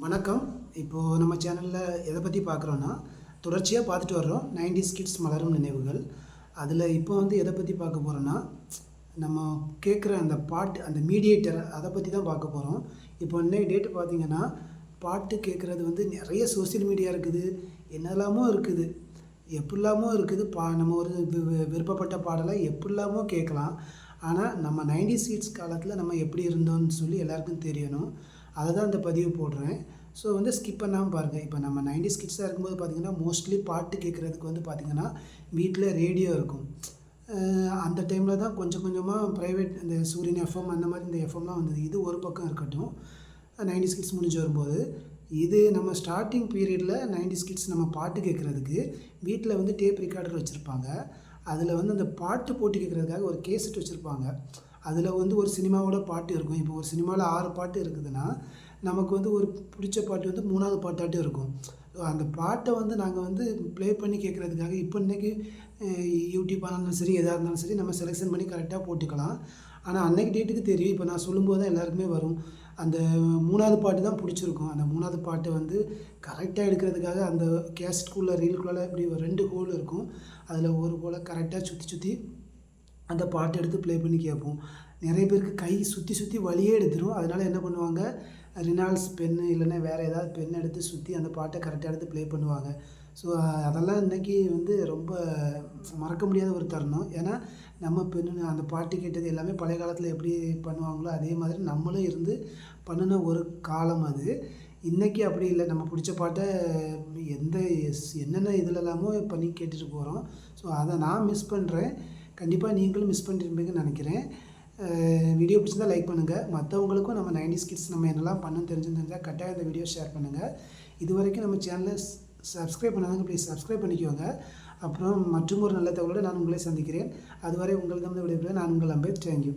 வணக்கம். இப்போது நம்ம சேனலில் எதை பற்றி பார்க்குறோன்னா தொடர்ச்சியாக பார்த்துட்டு வர்றோம். 90s கிட்ஸ் மலரும் நினைவுகள். அதில் இப்போ வந்து எதை பற்றி பார்க்க போகிறோன்னா நம்ம கேட்குற அந்த பாட்டு அந்த மீடியேட்டர் அதை பற்றி தான் பார்க்க போகிறோம் இப்போ இன்னைக்கு டேட்டு பார்த்தீங்கன்னா பாட்டு கேட்குறது வந்து நிறைய சோஷியல் மீடியா இருக்குது. என்னெல்லாமோ இருக்குது. எப்படிலாமோ இருக்குது. பா நம்ம ஒரு வி- விருப்பப்பட்ட பாடலை எப்படிலாமோ கேட்கலாம். ஆனால் நம்ம 90s கிட்ஸ் காலத்தில் நம்ம எப்படி இருந்தோம்னு சொல்லி எல்லாருக்கும் தெரியணும். அதை தான் இந்த பதிவு போடுறேன். ஸோ வந்து ஸ்கிப் பண்ணாமல் பாருங்கள் இப்போ நம்ம 90s கிட்ஸாக இருக்கும்போது பார்த்தீங்கன்னா மோஸ்ட்லி பாட்டு கேட்குறதுக்கு வந்து பார்த்திங்கன்னா வீட்டில் ரேடியோ இருக்கும். அந்த டைமில் தான் கொஞ்சம் கொஞ்சமாக ப்ரைவேட் இந்த சூரியன் எஃப்எம் அந்த மாதிரி இந்த எஃப்எம்லாம் வந்தது. இது ஒரு பக்கம் இருக்கட்டும். 90s கிட்ஸ் முடிஞ்சு வரும்போது இது நம்ம ஸ்டார்டிங் பீரியடில் 90s கிட்ஸ் நம்ம பாட்டு கேட்குறதுக்கு வீட்டில் வந்து டேப் ரெக்கார்டர் வச்சுருப்பாங்க. அதில் வந்து அந்த பாட்டு போட்டு கேட்குறதுக்காக ஒரு கேசட் வச்சுருப்பாங்க. அதில் வந்து ஒரு சினிமாவோட பாட்டு இருக்கும். இப்போ ஒரு சினிமாவில் ஆறு பாட்டு இருக்குதுன்னா நமக்கு வந்து ஒரு பிடிச்ச பாட்டு வந்து மூணாவது பாட்டாட்டும் இருக்கும். அந்த பாட்டை வந்து நாங்கள் வந்து ப்ளே பண்ணி கேட்குறதுக்காக இப்போ இன்றைக்கி யூடியூப்பாக இருந்தாலும் சரி எதாக இருந்தாலும் சரி நம்ம செலெக்ஷன் பண்ணி கரெக்டாக போட்டுக்கலாம். ஆனால் அன்னைக்கு டேட்டுக்கு தெரியும். இப்போ நான் சொல்லும்போது தான் எல்லாருக்குமே வரும். அந்த மூணாவது பாட்டு தான் பிடிச்சிருக்கும். அந்த மூணாவது பாட்டை வந்து கரெக்டாக எடுக்கிறதுக்காக அந்த கேஸ்ட்குள்ளே ரீலுக்குள்ளே இப்படி ஒரு ரெண்டு ஹோல் இருக்கும். அதில் ஒரு போல் கரெக்டாக சுற்றி சுற்றி அந்த பாட்டு எடுத்து ப்ளே பண்ணி கேட்போம். நிறைய பேருக்கு கை சுற்றி சுற்றி வலியே எடுத்துரும். அதனால் என்ன பண்ணுவாங்க? ரினால்ஸ் பென்னு இல்லைன்னா வேறு ஏதாவது பென் எடுத்து சுற்றி அந்த பாட்டை கரெக்டாக எடுத்து ப்ளே பண்ணுவாங்க. ஸோ அதெல்லாம் இன்றைக்கி வந்து ரொம்ப மறக்க முடியாத ஒரு தருணம். ஏன்னா நம்ம பெண்ணு அந்த பாட்டு கேட்டது எல்லாமே பழைய காலத்தில் எப்படி பண்ணுவாங்களோ அதே மாதிரி நம்மளும் இருந்து பண்ணின ஒரு காலம் அது. இன்றைக்கி அப்படி இல்லை. நம்ம பிடிச்ச பாட்டை எந்த என்னென்ன இதுலலாமோ பண்ணி கேட்டுட்டு போகிறோம் ஸோ அதை நான் மிஸ் பண்ணுறேன் கண்டிப்பாக நீங்களும் மிஸ் பண்ணிருப்பீங்கன்னு நினைக்கிறேன். வீடியோ பிடிச்சிருந்தா லைக் பண்ணுங்கள் மற்றவங்களுக்கும் நம்ம 90s கிட்ஸ் நம்ம என்னெல்லாம் பண்ணணும் தெரிஞ்சு தெரிஞ்சால் கட்டாயம் இந்த வீடியோ ஷேர் பண்ணுங்கள் இது வரைக்கும் நம்ம சேனலை சப்ஸ்கிரைப் பண்ணாதவங்க ப்ளீஸ் சப்ஸ்கிரைப் பண்ணிக்கோங்க. அப்புறம் மற்றும் ஒரு நல்ல தகவலோடு நான் உங்களை சந்திக்கிறேன். அதுவரை உங்களிடம் விடைபெறுவேன் நான் உங்கள் அம்பேத். தேங்க்யூ